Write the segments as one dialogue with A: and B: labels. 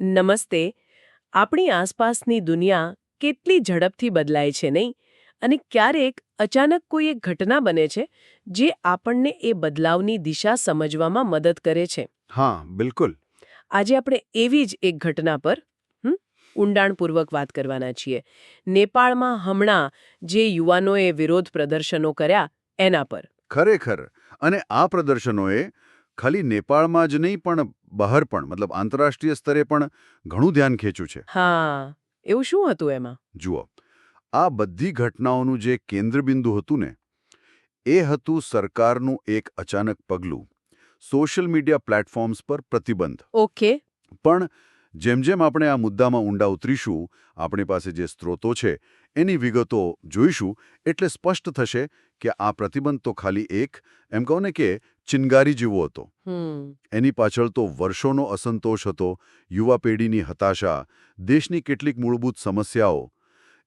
A: નમસ્તે આપણી આસપાસની દુનિયા કેટલી ઝડપથી બદલાય છે નહીં? અને ક્યારેક અચાનક કોઈ એક ઘટના બને છે જે આપણને એ બદલાવની દિશા સમજવામાં મદદ કરે છે?
B: હા બિલકુલ.
A: આજે આપણે એવી જ એક ઘટના પર ઊંડાણપૂર્વક વાત કરવાના છીએ. નેપાળમાં હમણાં જે યુવાનોએ વિરોધ પ્રદર્શનો કર્યા એના પર.
B: ખરેખર. અને આ પ્રદર્શનોએ ખાલી નેપાળમાં જ નહીં પણ બહાર પણ મતલબ આંતરરાષ્ટ્રીય સ્તરે પણ ઘણું ધ્યાન ખેંચ્યું છે.
A: હા એવું શું હતું એમાં?
B: જુઓ આ બધી ઘટનાઓનું જે કેન્દ્રબિંદુ હતું ને એ હતું સરકારનું એક અચાનક પગલું સોશિયલ મીડિયા પ્લેટફોર્મ્સ પર પ્રતિબંધ.
A: ઓકે.
B: પણ જેમ જેમ આપણે આ મુદ્દામાં ઊંડા ઉતરીશું આપણી પાસે જે સ્ત્રોતો છે એની વિગતો જોઈશું એટલે સ્પષ્ટ થશે કે આ પ્રતિબંધ તો ખાલી એક એમ કહો ને કે ચિનગારી જેવો હતો.
A: હમ.
B: એની પાછળ તો વર્ષોનો અસંતોષ હતો યુવા પેઢીની હતાશા દેશની કેટલીક મૂળભૂત સમસ્યાઓ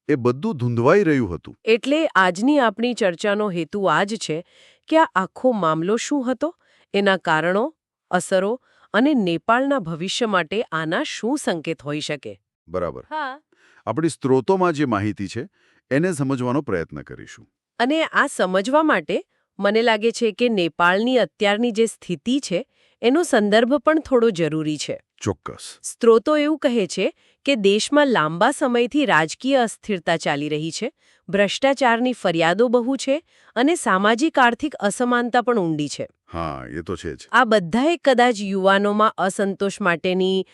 B: એ બધું ધૂંધવાઈ રહ્યું હતું.
A: એટલે આજની આપણી ચર્ચાનો હેતુ આ જ છે કે આ આખો મામલો શું હતો એના કારણો અસરો અને નેપાળના ભવિષ્ય માટે આના શું સંકેત હોઈ શકે.
B: બરાબર.
A: હા.
B: આપણી સ્ત્રોતોમાં જે માહિતી છે એને સમજવાનો પ્રયત્ન કરીશું.
A: અને આ સમજવા માટે મને લાગે છે કે નેપાળની અત્યારની જે સ્થિતિ છે એનો સંદર્ભ પણ થોડો જરૂરી છે.
B: ચોક્કસ.
A: સ્ત્રોતો એવું કહે છે કે દેશમાં લાંબા સમયથી રાજકીય અસ્થિરતા ચાલી રહી છે ભ્રષ્ટાચારની ફરિયાદો બહુ છે અને સામાજિક આર્થિક અસમાનતા પણ ઊંડી છે.
B: હા એ તો છે જ.
A: આ બધાએ કદાચ યુવાનોમાં અસંતોષ માટેની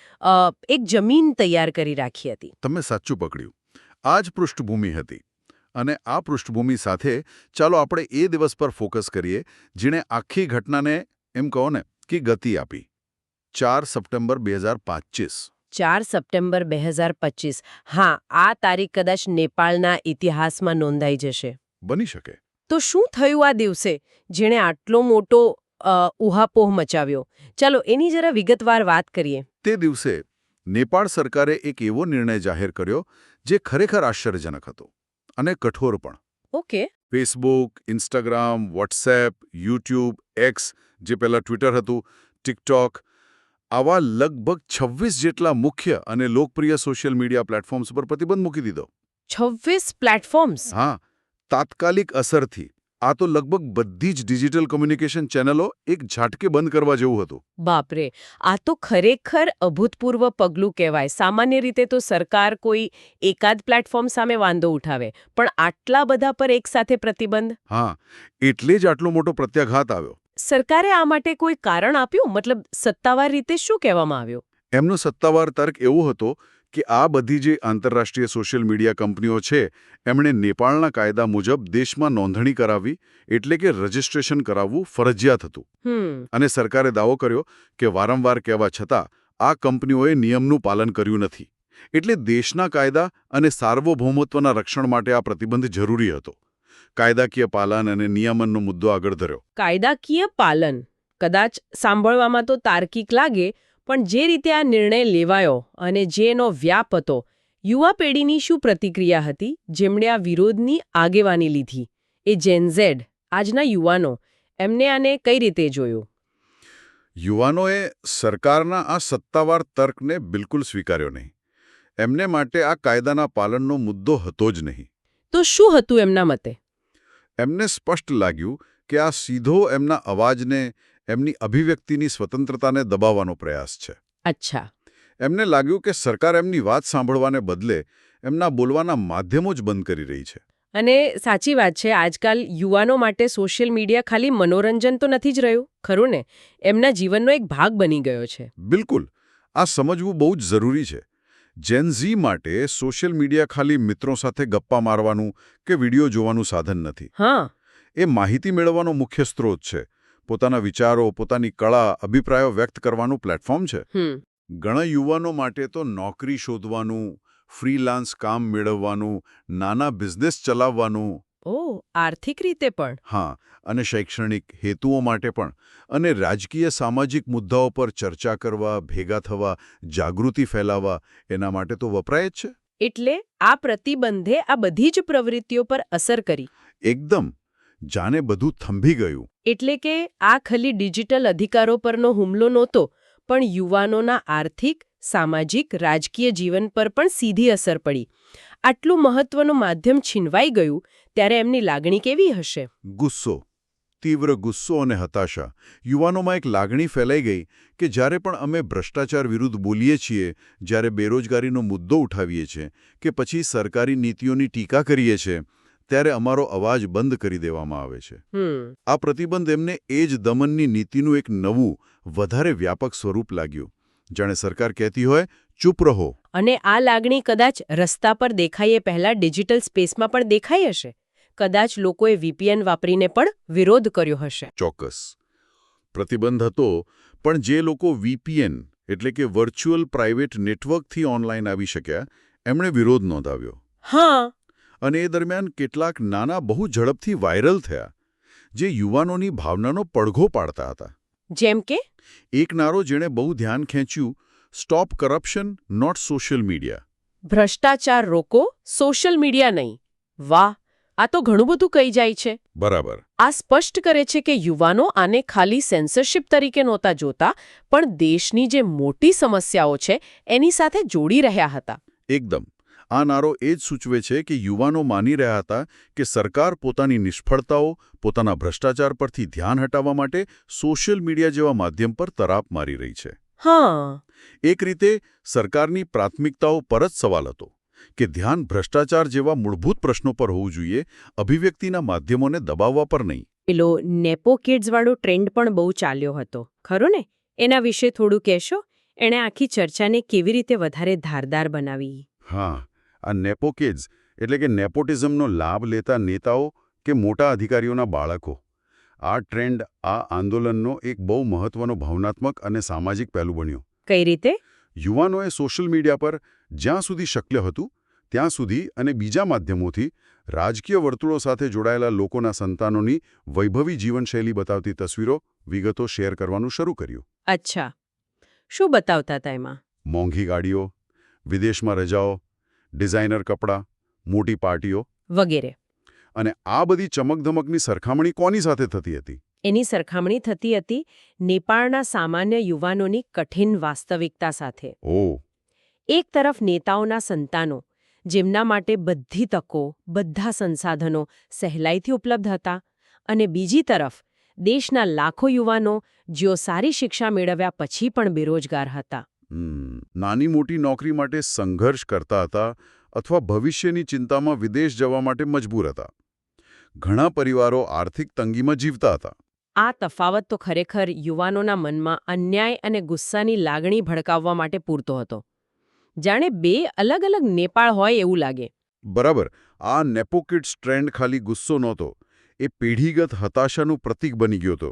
A: એક જમીન તૈયાર કરી રાખી હતી.
B: તમે સાચું પકડ્યું. આ જ પૃષ્ઠભૂમિ હતી. અને આ પૃષ્ઠભૂમિ સાથે ચાલો આપણે એ દિવસ પર ફોકસ કરીએ જેણે આખી ઘટનાને એમ કહો ને કે ગતિ આપી. ચાર સપ્ટેમ્બર બે હજાર પાંચીસ.
A: ચાર સપ્ટેમ્બર બે હજાર પચીસ. હા આ તારીખ કદાચ નેપાળના ઇતિહાસમાં નોંધાઈ જશે.
B: બની શકે.
A: તો શું થયું આ દિવસે જેણે આટલો મોટો ઉહાપોહ મચાવ્યો? ચાલો એની જરા વિગતવાર વાત કરીએ.
B: તે દિવસે નેપાળ સરકારે એક એવો નિર્ણય જાહેર કર્યો જે ખરેખર આશ્ચર્યજનક હતો. અને કઠોર પણ.
A: Okay.
B: Facebook Instagram WhatsApp YouTube X જે પહેલાં ટ્વિટર હતું ટિકટોક આવા લગભગ છવ્વીસ જેટલા મુખ્ય અને લોકપ્રિય સોશિયલ મીડિયા પ્લેટફોર્મ્સ પર પ્રતિબંધ મૂકી દીધો.
A: છવ્વીસ પ્લેટફોર્મ્સ
B: હા તાત્કાલિક અસરથી. આ તો લગભગ બધી જ ડિજિટલ કમ્યુનિકેશન ચેનલો એક ઝાટકે બંધ કરવા જેવું હતું.
A: બાપરે આ તો ખરેખર અભૂતપૂર્વ પગલું કહેવાય. સામાન્ય રીતે તો સરકાર કોઈ એકાદ પ્લેટફોર્મ સામે વાંધો ઉઠાવે પણ આટલા બધા પર એકસાથે પ્રતિબંધ?
B: હા એટલે જ આટલો મોટો પ્રત્યાઘાત આવ્યો.
A: સરકારે આ માટે કોઈ કારણ આપ્યું? મતલબ સત્તાવાર રીતે શું કહેવામાં આવ્યું?
B: એમનો સત્તાવાર તર્ક એવો હતો કે આ બધી જે આંતરરાષ્ટ્રીય સોશિયલ મીડિયા કંપનીઓ છે એમણે નેપાળના કાયદા મુજબ દેશમાં નોંધણી કરાવી એટલે કે રજિસ્ટ્રેશન કરાવવું ફરજિયાત હતું. અને સરકારે દાવો કર્યો કે વારંવાર કહેવા છતાં આ કંપનીઓએ નિયમનું પાલન કર્યું નથી. એટલે દેશના કાયદા અને સાર્વભૌમત્વના રક્ષણ માટે આ પ્રતિબંધ જરૂરી હતો. કાયદાકીય પાલન અને નિયમનનો મુદ્દો આગળ ધર્યો.
A: કાયદાકીય પાલન. કદાચ સાંભળવામાં તો તાર્કિક લાગે પણ જે રીતે આ નિર્ણય લેવાયો અને જેનો વ્યાપ હતો યુવા પેઢીની શું પ્રતિક્રિયા હતી જેમણે આ વિરોધની આગેવાની લીધી એ જેનઝેડ આજના યુવાનો એમને આને કઈ રીતે જોયું?
B: યુવાનોએ સરકારના આ સત્તાવાર તર્કને બિલકુલ સ્વીકાર્યો નહીં. એમને માટે આ કાયદાના પાલનનો મુદ્દો હતો જ નહીં.
A: તો શું હતું એમના મતે?
B: એમને સ્પષ્ટ લાગ્યું કે આ સીધો એમના અવાજને એમની અભિવ્યક્તિની સ્વતંત્રતાને દબાવવાનો પ્રયાસ છે.
A: અચ્છા.
B: એમને લાગ્યું કે સરકાર એમની વાત સાંભળવાને બદલે એમના બોલવાના માધ્યમો જ બંધ કરી રહી છે.
A: અને સાચી વાત છે આજકાલ યુવાનો માટે સોશિયલ મીડિયા ખાલી મનોરંજન તો નથી જ રહ્યું ખરું ને? એમના જીવનનો એક ભાગ બની ગયો છે.
B: બિલકુલ. આ સમજવું બહુ જ જરૂરી છે. જેન ઝી માટે સોશિયલ મીડિયા ખાલી મિત્રો સાથે ગપ્પા મારવાનું કે વીડિયો જોવાનું સાધન નથી.
A: હા.
B: એ માહિતી મેળવવાનો મુખ્ય સ્ત્રોત છે. પોતાના વિચારો પોતાની કળા અભિપ્રાયો વ્યક્ત કરવાનું પ્લેટફોર્મ છે. ઘણા યુવાનો માટે તો નોકરી શોધવાનું ફ્રીલાન્સ કામ મેળવવાનું નાના બિઝનેસ ચલાવવાનું.
A: ઓ આર્થિક રીતે પણ.
B: હા અને શૈક્ષણિક હેતુઓ માટે પણ. અને રાજકીય સામાજિક મુદ્દાઓ પર ચર્ચા કરવા ભેગા થવા જાગૃતિ ફેલાવવા એના માટે તો વપરાય જ છે.
A: એટલે આ પ્રતિબંધે આ બધી જ પ્રવૃત્તિઓ પર અસર કરી.
B: એકદમ. જાણે બધું થંભી ગયું.
A: એટલે કે આ ખાલી ડિજિટલ અધિકારો પરનો હુમલો નહોતો, પણ યુવાનોના આર્થિક, સામાજિક, રાજકીય જીવન પર પણ સીધી અસર પડી. આટલું મહત્વનું માધ્યમ છીનવાઈ ગયું, ત્યારે એમની લાગણી કેવી હશે?
B: ગુસ્સો, તીવ્ર ગુસ્સો અને હતાશા. યુવાનોમાં એક લાગણી ફેલાઈ ગઈ કે જ્યારે પણ અમે ભ્રષ્ટાચાર વિરુદ્ધ બોલીએ છીએ, જ્યારે બેરોજગારીનો મુદ્દો ઉઠાવીએ છીએ, કે પછી સરકારી નીતિઓની ટીકા કરીએ છીએ ત્યારે અમારો અવાજ બંધ કરી દેવામાં આવે છે. આ પ્રતિબંધ એમને એ જ દમનની નીતિનું એક નવું વધારે વ્યાપક સ્વરૂપ લાગ્યું. જાણે સરકાર કહેતી હોય ચૂપ રહો.
A: અને આ લાગણી કદાચ રસ્તા પર દેખાઈએ પહેલા ડિજિટલ સ્પેસમાં પણ દેખાઈ હશે? કદાચ લોકોએ વીપીએન વાપરીને પણ વિરોધ કર્યો હશે?
B: ચોક્કસ. પ્રતિબંધ હતો પણ જે લોકો વીપીએન એટલે કે વર્ચ્યુઅલ પ્રાઇવેટ નેટવર્કથી ઓનલાઈન આવી શક્યા એમણે વિરોધ નોંધાવ્યો.
A: હા
B: અને એ દરમિયાન કેટલાક નાના બહુ ઝડપથી વાયરલ થયા જે યુવાનોની ભાવનાનો પડઘો પાડતા હતા.
A: જેમ કે?
B: એક નારો જેણે બહુ ધ્યાન ખેંચ્યું stop corruption not social media.
A: ભ્રષ્ટાચાર રોકો સોશિયલ મીડિયા નહીં. વાહ આ તો ઘણું બધું કહી જાય છે.
B: બરાબર.
A: આ સ્પષ્ટ કરે છે કે યુવાનો આને ખાલી સેન્સરશિપ તરીકે નહોતા જોતા પણ દેશની જે મોટી સમસ્યાઓ છે એની સાથે જોડી રહ્યા હતા.
B: એકદમ. આ નારો એ જ સૂચવે છે કે યુવાનો માની રહ્યા હતા કે સરકાર પોતાની નિષ્ફળતાઓ પોતાના ભ્રષ્ટાચાર પરથી ધ્યાન હટાવવા માટે સોશિયલ મીડિયા જેવા માધ્યમ પર તરાપ મારી રહી છે.
A: હા.
B: એક રીતે સરકારની પ્રાથમિકતાઓ પર જ સવાલ હતો કે ધ્યાન ભ્રષ્ટાચાર જેવા મૂળભૂત પ્રશ્નો પર હોવું જોઈએ અભિવ્યક્તિના માધ્યમોને દબાવવા પર નહીં.
A: પેલો નેપો કિડ્સવાળો ટ્રેન્ડ પણ બહુ ચાલ્યો હતો. ખરો ને? એના વિશે થોડું કહેશો? એણે આખી ચર્ચાને કેવી રીતે વધારે ધારદાર બનાવી?
B: હા. આ નેપોકેડ્સ એટલે કે નેપોટિઝમનો લાભ લેતા નેતાઓ કે મોટા અધિકારીઓના બાળકો. આ ટ્રેન્ડ આ આંદોલનનો એક બહુ મહત્વનો ભાવનાત્મક અને સામાજિક પહેલું બન્યું.
A: કઈ રીતે?
B: યુવાનોએ સોશિયલ મીડિયા પર જ્યાં સુધી શક્ય હતું ત્યાં સુધી અને બીજા માધ્યમોથી રાજકીય વર્તુળો સાથે જોડાયેલા લોકોના સંતાનોની વૈભવી જીવનશૈલી બતાવતી તસવીરો વિગતો શેર કરવાનું શરૂ કર્યું.
A: અચ્છા. શું બતાવતા હતા એમાં?
B: મોંઘી ગાડીઓ વિદેશમાં રજાઓ ડિઝાઇનર કપડાં મોટી પાર્ટીઓ
A: વગેરે.
B: અને આ બધી ચમકધમકની સરખામણી કોની સાથે થતી હતી?
A: એની સરખામણી થતી હતી નેપાળના સામાન્ય યુવાનોની કઠિન વાસ્તવિકતા સાથે.
B: ઓ.
A: એક તરફ નેતાઓના સંતાનો જેમના માટે બધી તકો બધા સંસાધનો સહેલાઈથી ઉપલબ્ધ હતા અને બીજી તરફ દેશના લાખો યુવાનો જેઓ સારી શિક્ષા મેળવ્યા પછી પણ બેરોજગાર હતા.
B: નાની મોટી નોકરી માટે સંઘર્ષ કરતા હતા અથવા ભવિષ્યની ચિંતામાં વિદેશ જવા માટે મજબૂર હતા. ઘણા પરિવારો આર્થિક તંગીમાં જીવતા હતા.
A: આ તફાવત તો ખરેખર યુવાનોના મનમાં અન્યાય અને ગુસ્સાની લાગણી ભડકાવવા માટે પૂરતો હતો. જાણે બે અલગ અલગ નેપાળ હોય એવું લાગે.
B: બરાબર આ નેપોકિડ્સ ટ્રેન્ડ ખાલી ગુસ્સો નહોતો એ પેઢીગત હતાશાનું પ્રતીક બની ગયો હતો.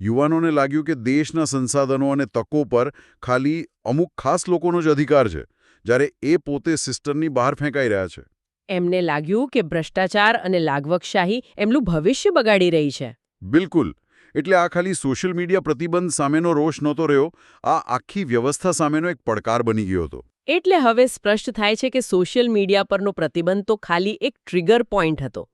B: યુવાનોને લાગ્યું કે દેશના સંસાધનો અને તકો પર ખાલી અમુક ખાસ લોકોનો જ અધિકાર છે જ્યારે એ પોતે સિસ્ટમની બહાર ફેંકાઈ રહ્યા છે.
A: એમને લાગ્યું કે ભ્રષ્ટાચાર અને લાગવકશાહી એમનું ભવિષ્ય બગાડી રહી છે.
B: બિલકુલ. એટલે આ ખાલી સોશિયલ મીડિયા પ્રતિબંધ સામેનો રોષ નહોતો રહ્યો આ આખી વ્યવસ્થા સામેનો એક પડકાર બની ગયો હતો.
A: એટલે હવે સ્પષ્ટ થાય છે કે સોશિયલ મીડિયા પરનો પ્રતિબંધ તો ખાલી એક ટ્રિગર પોઈન્ટ હતો.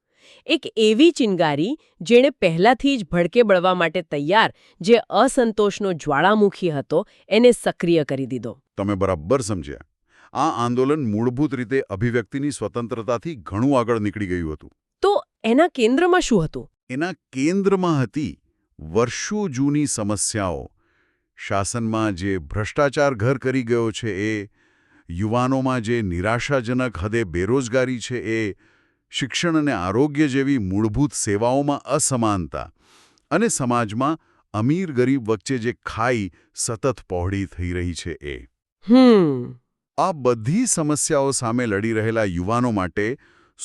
A: એક એવી ચિનગારી જેણે પહેલાથી જ ભડકે બળવા માટે તૈયાર જે અસંતોષનો જ્વાળામુખી હતો એને સક્રિય કરી દીધો.
B: તમે બરાબર સમજ્યા. આ આંદોલન મૂળભૂત રીતે અભિવ્યક્તિની સ્વતંત્રતાથી ઘણું આગળ નીકળી ગયું હતું.
A: તો એના કેન્દ્રમાં શું હતું?
B: એના કેન્દ્રમાં હતી વર્ષો જૂની સમસ્યાઓ. શાસનમાં જે ભ્રષ્ટાચાર ઘર કરી ગયો છે એ યુવાનોમાં જે નિરાશાજનક હદે બેરોજગારી છે એ શિક્ષણ અને આરોગ્ય જેવી મૂળભૂત સેવાઓમાં અસમાનતા અને સમાજમાં અમીર ગરીબ વચ્ચે જે ખાઈ સતત પહોળી થઈ રહી છે એ. આ બધી સમસ્યાઓ સામે લડી રહેલા યુવાનો માટે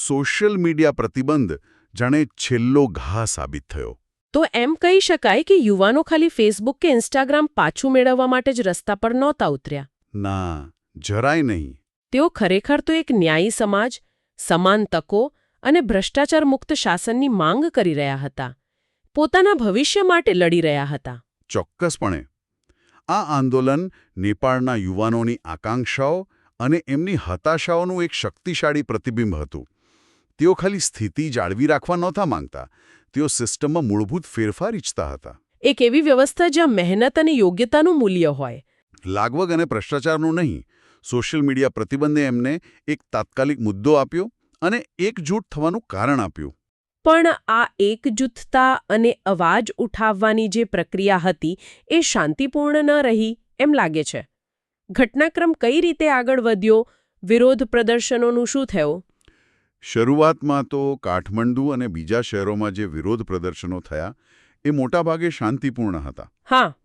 B: સોશિયલ મીડિયા પ્રતિબંધ જાણે છેલ્લો ઘા સાબિત થયો.
A: તો એમ કહી શકાય કે યુવાનો ખાલી ફેસબુક કે ઇન્સ્ટાગ્રામ પાછું મેળવવા માટે જ રસ્તા પર નહોતા ઉતર્યા.
B: ના જરાય નહીં.
A: તેઓ ખરેખર તો એક ન્યાયી સમાજ સમાન તકો અને ભ્રષ્ટાચાર મુક્ત શાસનની માંગ કરી રહ્યા હતા. પોતાના ભવિષ્ય માટે લડી રહ્યા હતા.
B: ચોક્કસપણે. આ આંદોલન નેપાળના યુવાનોની આકાંક્ષાઓ અને એમની હતાશાઓનું એક શક્તિશાળી પ્રતિબિંબ હતું. તેઓ ખાલી સ્થિતિ જાળવી રાખવા નહોતા માંગતા. તેઓ સિસ્ટમમાં મૂળભૂત ફેરફાર ઈચ્છતા હતા.
A: એક એવી વ્યવસ્થા જ્યાં મહેનત અને યોગ્યતાનું મૂલ્ય હોય.
B: લાગવગ અને ભ્રષ્ટાચારનું નહીં. સોશિયલ મીડિયા પ્રતિબંધે એમને એક તાત્કાલિક મુદ્દો આપ્યો અને એકજૂટ થવાનું કારણ આપ્યું.
A: પણ આ એકજૂથતા અને અવાજ ઉઠાવવાની જે પ્રક્રિયા હતી એ શાંતિપૂર્ણ ન રહી એમ લાગે છે. ઘટનાક્રમ કઈ રીતે આગળ વધ્યો વિરોધ પ્રદર્શનોનું શું થયું?
B: શરૂઆતમાં તો કાઠમંડુ અને બીજા શહેરોમાં જે વિરોધ પ્રદર્શનો થયા એ મોટાભાગે શાંતિપૂર્ણ હતા.
A: હા.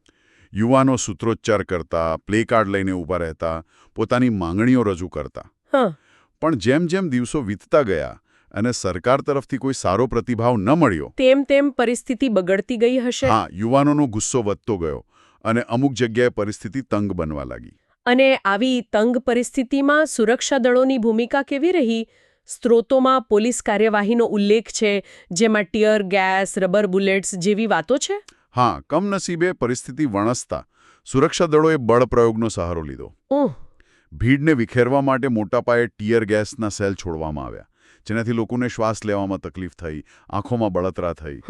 B: યુવાનો સૂત્રોચ્ચાર કરતા પ્લેકાર્ડ લઈને ઊભા રહેતા પોતાની માંગણીઓ રજૂ કરતા.
A: હા.
B: પણ જેમ જેમ દિવસો વીતતા ગયા અને સરકાર તરફથી કોઈ સારો પ્રતિભાવ ન મળ્યો
A: તેમ તેમ પરિસ્થિતિ બગડતી ગઈ હશે.
B: હા યુવાનોનો ગુસ્સો વધતો ગયો અને અમુક જગ્યાએ પરિસ્થિતિ તંગ બનવા લાગી.
A: અને આવી તંગ પરિસ્થિતિમાં સુરક્ષા દળોની ભૂમિકા કેવી રહી? સ્ત્રોતોમાં પોલીસ કાર્યવાહીનો ઉલ્લેખ છે જેમાં ટીયર ગેસ રબર બુલેટ્સ જેવી વાતો છે?
B: હા કમનસીબે પરિસ્થિતિ વણસતા સુરક્ષા દળોએ બળ પ્રયોગનો સહારો લીધો.
A: ઓહ
B: ભીડને વિખેરવા માટે મોટા પાયે ટીયર ગેસના સેલ છોડવામાં આવ્યા. જેનાથી લોકોને શ્વાસ લેવામાં તકલીફ થઈ આંખોમાં બળતરા થઈ.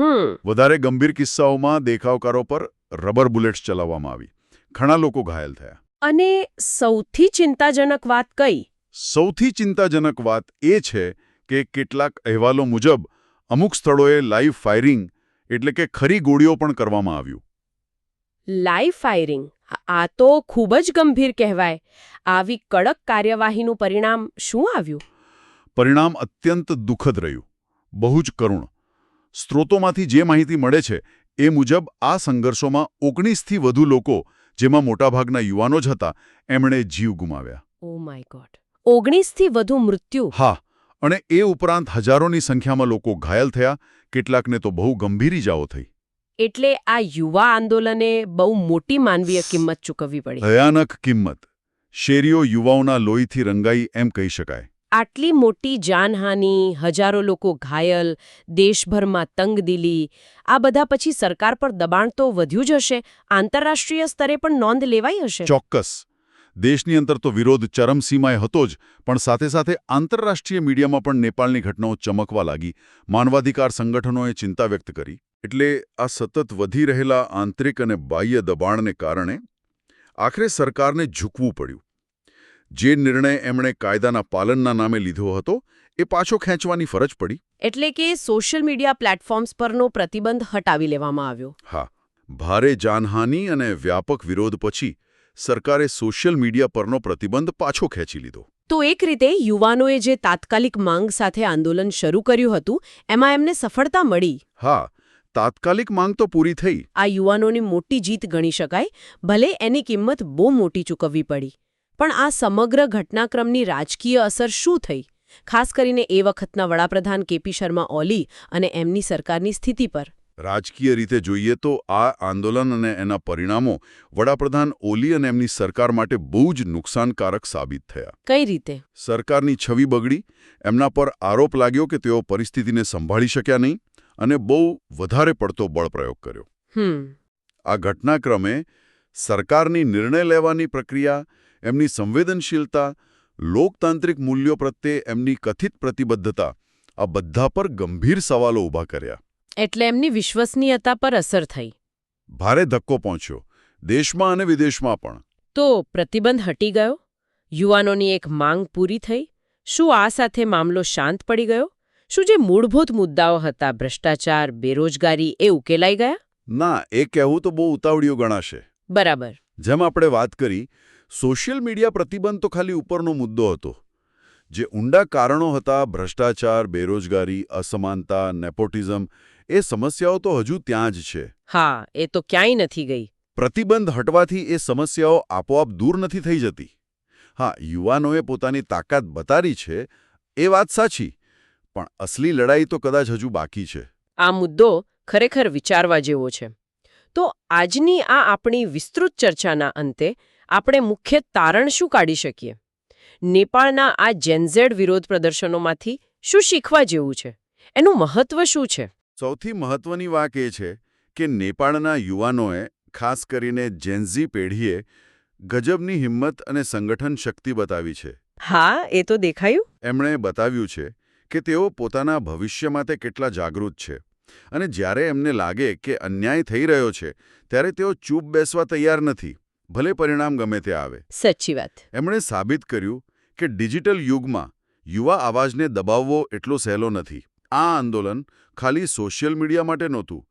B: વધારે ગંભીર કિસ્સાઓમાં દેખાવકારો પર રબર બુલેટ્સ ચલાવવામાં આવી. ઘણા લોકો ઘાયલ થયા.
A: અને સૌથી ચિંતાજનક વાત કઈ?
B: સૌથી ચિંતાજનક વાત એ છે કે કેટલાક અહેવાલો મુજબ અમુક સ્થળોએ લાઈવ ફાયરિંગ એટલે કે ખરી ગોળીઓ પણ કરવામાં આવ્યું.
A: Live firing? આ તો ખૂબ જ ગંભીર કહેવાય. આવી કડક કાર્યવાહીનું પરિણામ શું આવ્યું?
B: પરિણામ અત્યંત દુઃખદ રહ્યું. બહુ જ કરુણ. સ્ત્રોતોમાંથી જે માહિતી મળે છે એ મુજબ આ સંઘર્ષોમાં ઓગણીસથી વધુ લોકો જેમાં મોટાભાગના યુવાનો જ હતા એમણે જીવ ગુમાવ્યા.
A: Oh my God. ઓગણીસથી વધુ મૃત્યુ?
B: હા અને એ ઉપરાંત હજારોની સંખ્યામાં લોકો ઘાયલ થયા કેટલાકને તો બહુ ગંભીર ઇજાઓ થઈ.
A: એટલે આ યુવા આંદોલને બહુ મોટી માનવીય કિંમત ચૂકવવી પડી.
B: ભયાનક કિંમત. શેરીઓ યુવાઓના લોહીથી રંગાઈ એમ કહી શકાય.
A: આટલી મોટી જાનહાનિ હજારો લોકો ઘાયલ દેશભરમાં તંગદિલી આ બધા પછી સરકાર પર દબાણ તો વધ્યું જ હશે આંતરરાષ્ટ્રીય સ્તરે પણ નોંધ લેવાઈ હશે?
B: ચોક્કસ. દેશની અંદર તો વિરોધ ચરમસીમાએ હતો જ પણ સાથે સાથે આંતરરાષ્ટ્રીય મીડિયામાં પણ નેપાળની ઘટનાઓ ચમકવા લાગી. માનવાધિકાર સંગઠનોએ ચિંતા વ્યક્ત કરી. એટલે આ સતત વધી રહેલા આંતરિક અને બાહ્ય દબાણને કારણે આખરે સરકારને ઝૂકવું પડ્યું. જે નિર્ણય એમણે કાયદાના પાલનના નામે લીધો હતો એ પાછો ખેંચવાની ફરજ પડી.
A: એટલે કે સોશિયલ મીડિયા પ્લેટફોર્મ્સ પરનો પ્રતિબંધ હટાવી લેવામાં આવ્યો.
B: હા ભારે જાનહાનિ અને વ્યાપક વિરોધ પછી સરકારે સોશિયલ મીડિયા પરનો પ્રતિબંધ પાછો ખેંચી લીધો.
A: તો એક રીતે યુવાનોએ જે તાત્કાલિક માંગ સાથે આંદોલન શરૂ કર્યું હતું એમાં એમને સફળતા મળી.
B: હા તાત્કાલિક માંગ તો પૂરી થઈ.
A: આ યુવાનોની મોટી જીત ગણી શકાય ભલે એની કિંમત બહુ મોટી ચૂકવવી પડી. પણ આ સમગ્ર ઘટનાક્રમની રાજકીય અસર શું થઈ? ખાસ કરીને એ વખતના વડાપ્રધાન કેપી શર્મા ઓલી અને એમની સરકારની સ્થિતિ પર.
B: રાજકીય રીતે જોઈએ તો આ આંદોલન અને એના પરિણામો વડાપ્રધાન ઓલી અને એમની સરકાર માટે બહુ જ નુકસાનકારક સાબિત થયા.
A: કઈ રીતે?
B: સરકારની છબી બગડી એમના પર આરોપ લાગ્યો કે તેઓ પરિસ્થિતિને સંભાળી શક્યા નહીં. અને બહુ વધારે પડતો બળપ્રયોગ કર્યો.
A: હમ.
B: આ ઘટનાક્રમે સરકારની નિર્ણય લેવાની પ્રક્રિયા એમની સંવેદનશીલતા લોકતાંત્રિક મૂલ્યો પ્રત્યે એમની કથિત પ્રતિબદ્ધતા આ બધા પર ગંભીર સવાલો ઊભા કર્યા.
A: એટલે એમની વિશ્વસનીયતા પર અસર થઈ.
B: ભારે ધક્કો પહોંચ્યો. દેશમાં અને વિદેશમાં પણ.
A: તો પ્રતિબંધ હટી ગયો? યુવાનોની એક માંગ પૂરી થઈ? શું આ સાથે મામલો શાંત પડી ગયો? શું જે મૂળભૂત મુદ્દાઓ હતા ભ્રષ્ટાચાર બેરોજગારી એ ઉકેલાઈ ગયા?
B: ના એ કહેવું તો બહુ ઉતાવળિયું ગણાશે.
A: બરાબર.
B: જેમ આપણે વાત કરી સોશિયલ મીડિયા પ્રતિબંધ તો ખાલી ઉપરનો મુદ્દો હતો. જે ઊંડા કારણો હતા ભ્રષ્ટાચાર બેરોજગારી અસમાનતા નેપોટિઝમ એ સમસ્યાઓ તો હજુ ત્યાં જ છે.
A: હા એ તો ક્યાંય નથી ગઈ.
B: પ્રતિબંધ હટવાથી એ સમસ્યાઓ આપોઆપ દૂર નથી થઈ જતી. હા યુવાનોએ પોતાની તાકાત બતાવી છે એ વાત સાચી. પણ અસલી લડાઈ તો કદાચ હજુ બાકી છે.
A: આ મુદ્દો ખરેખર વિચારવા જેવો છે. તો આજની આ આપણી વિસ્તૃત ચર્ચાના અંતે આપણે મુખ્ય તારણ શું કાઢી શકીએ? નેપાળના આ જેનઝેડ વિરોધ પ્રદર્શનોમાંથી શું શીખવા જેવું છે? એનું મહત્વ શું છે?
B: સૌથી મહત્વની વાત એ છે કે નેપાળના યુવાનોએ ખાસ કરીને જેન્ઝી પેઢીએ ગજબની હિંમત અને સંગઠન શક્તિ બતાવી છે.
A: હા એ તો દેખાયું.
B: એમણે બતાવ્યું છે કે તેઓ પોતાના ભવિષ્ય માટે કેટલા જાગૃત છે. અને જ્યારે એમને લાગે કે અન્યાય થઈ રહ્યો છે ત્યારે તેઓ ચૂપ બેસવા તૈયાર નથી. ભલે પરિણામ ગમે તે આવે.
A: સાચી વાત.
B: એમણે સાબિત કર્યું કે ડિજિટલ યુગમાં યુવા અવાજને દબાવવો એટલો સહેલો નથી. આ આંદોલન ખાલી સોશિયલ મીડિયા માટે નહોતું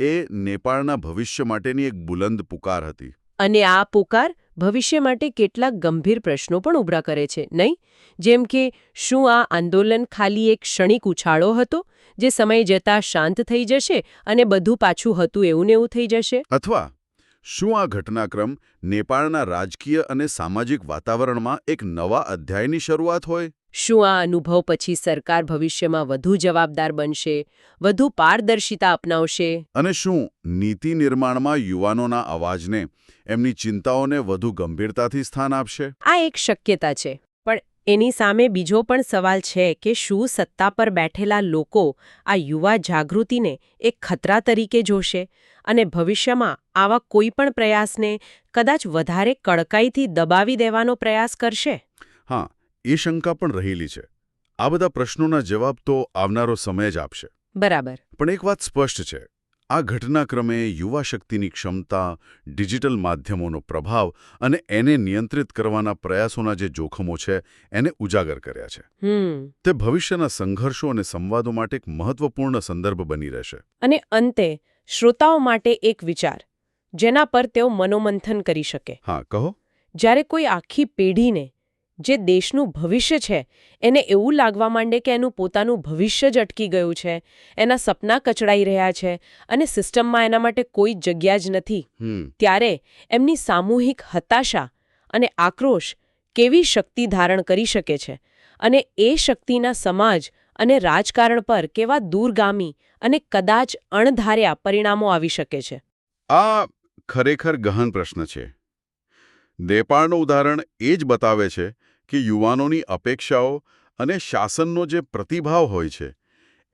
B: એ નેપાળના ભવિષ્ય માટેની એક બુલંદ પુકાર હતી.
A: અને આ પુકાર ભવિષ્ય માટે કેટલાક ગંભીર પ્રશ્નો પણ ઉભરા કરે છે નહીં? જેમ કે શું આ આંદોલન ખાલી એક ક્ષણિક ઉછાળો હતો જે સમય જતાં શાંત થઈ જશે અને બધું પાછું હતું એવું ને એવું થઈ જશે?
B: અથવા શું આ ઘટનાક્રમ નેપાળના રાજકીય અને સામાજિક વાતાવરણમાં એક નવા અધ્યાયની શરૂઆત હોય?
A: શું આ અનુભવ પછી સરકાર ભવિષ્યમાં વધુ જવાબદાર બનશે વધુ પારદર્શિતા અપનાવશે?
B: અને શું નીતિ નિર્માણમાં યુવાનોના અવાજને એમની ચિંતાઓને વધુ ગંભીરતાથી સ્થાન આપશે?
A: આ એક શક્યતા છે પણ એની સામે બીજો પણ સવાલ છે કે શું સત્તા પર બેઠેલા લોકો આ યુવા જાગૃતિને એક ખતરા તરીકે જોશે? અને ભવિષ્યમાં આવા કોઈ પણ પ્રયાસને કદાચ વધારે કડકાઈથી દબાવી દેવાનો પ્રયાસ કરશે?
B: હા એ શંકા પણ રહેલી છે. આ બધા પ્રશ્નોના જવાબ તો આવનારો સમય જ આપશે.
A: બરાબર.
B: પણ એક વાત સ્પષ્ટ છે. આ ઘટનાક્રમે યુવા શક્તિની ક્ષમતા ડિજિટલ માધ્યમોનો પ્રભાવ અને એને નિયંત્રિત કરવાના પ્રયાસોના જે જોખમો છે એને ઉજાગર કર્યા છે. તે ભવિષ્યના સંઘર્ષો અને સંવાદો માટે એક મહત્વપૂર્ણ સંદર્ભ બની રહેશે.
A: અને અંતે શ્રોતાઓ માટે એક વિચાર જેના પર તેઓ મનોમંથન કરી શકે.
B: હા કહો.
A: જ્યારે કોઈ આખી પેઢીને જે દેશનું ભવિષ્ય છે એને એવું લાગવા માંડે કે એનું પોતાનું ભવિષ્ય જ અટકી ગયું છે એના સપના કચડાઈ રહ્યા છે અને સિસ્ટમમાં એના માટે કોઈ જગ્યા જ નથી. ત્યારે એમની સામૂહિક હતાશા અને આક્રોશ કેવી શક્તિ ધારણ કરી શકે છે અને એ શક્તિના સમાજ અને રાજકારણ પર કેવા દૂરગામી અને કદાચ અણધાર્યા પરિણામો આવી શકે છે.
B: આ ખરેખર ગહન પ્રશ્ન છે. નેપાળનું ઉદાહરણ એ જ બતાવે છે કે યુવાનોની અપેક્ષાઓ અને શાસનનો જે પ્રતિભાવ હોય છે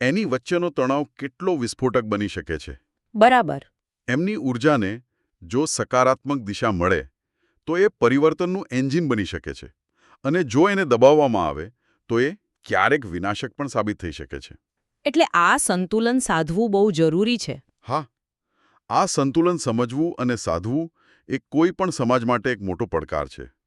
B: એની વચ્ચેનો તણાવ કેટલો વિસ્ફોટક બની શકે છે?
A: બરાબર.
B: એમની ઊર્જાને જો સકારાત્મક દિશા મળે તો એ પરિવર્તનનું એન્જિન બની શકે છે અને જો એને દબાવવામાં આવે તો એ ક્યારેક વિનાશક પણ સાબિત થઈ શકે છે.
A: એટલે આ સંતુલન સાધવું બહુ જરૂરી છે.
B: હા. આ સંતુલન સમજવું અને સાધવું એ કોઈ પણ સમાજ માટે એક મોટો પડકાર છે.